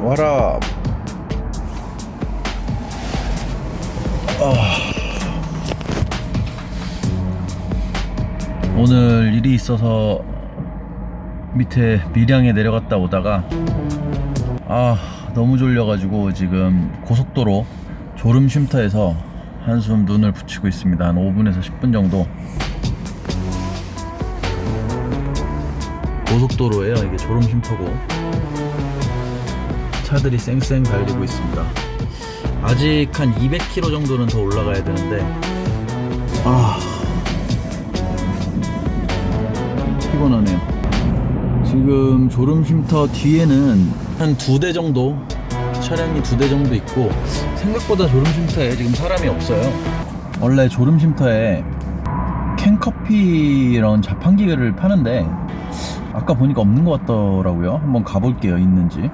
와라. 오늘 일이 있어서 밑에 밀양에 내려갔다 오다가 아 너무 졸려가지고 지금 고속도로 졸음 쉼터에서 한숨 눈을 붙이고 있습니다. 한 5분에서 10분 정도. 고속도로에요. 이게 졸음 쉼터고 차들이 쌩쌩 달리고 있습니다 아직 한 200km 정도는 더 올라가야 되는데 아 피곤하네요. 지금 졸음 쉼터 뒤에는 한 두 대 정도 차량이 두 대 정도 있고 생각보다 졸음 쉼터에 지금 사람이 없어요. 원래 졸음 쉼터에 캔커피 이런 자판기를 파는데 아까 보니까 없는 것 같더라고요. 한번 가볼게요. 있는지.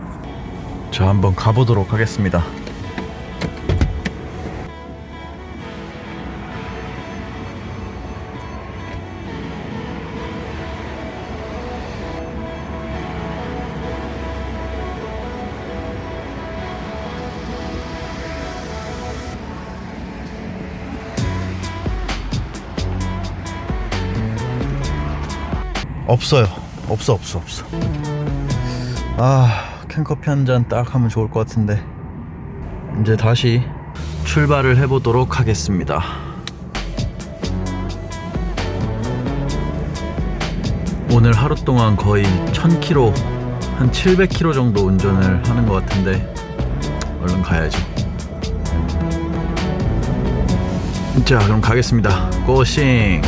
자, 한번 가보도록 하겠습니다. 없어요. 없어, 없어, 없어. 아, 캔커피 한 잔 딱 하면 좋을 것 같은데. 이제 다시 출발을 해보도록 하겠습니다. 오늘 하루 동안 거의 1000km, 한 700km 정도 운전을 하는 것 같은데, 얼른 가야죠. 자, 그럼 가겠습니다. 고싱!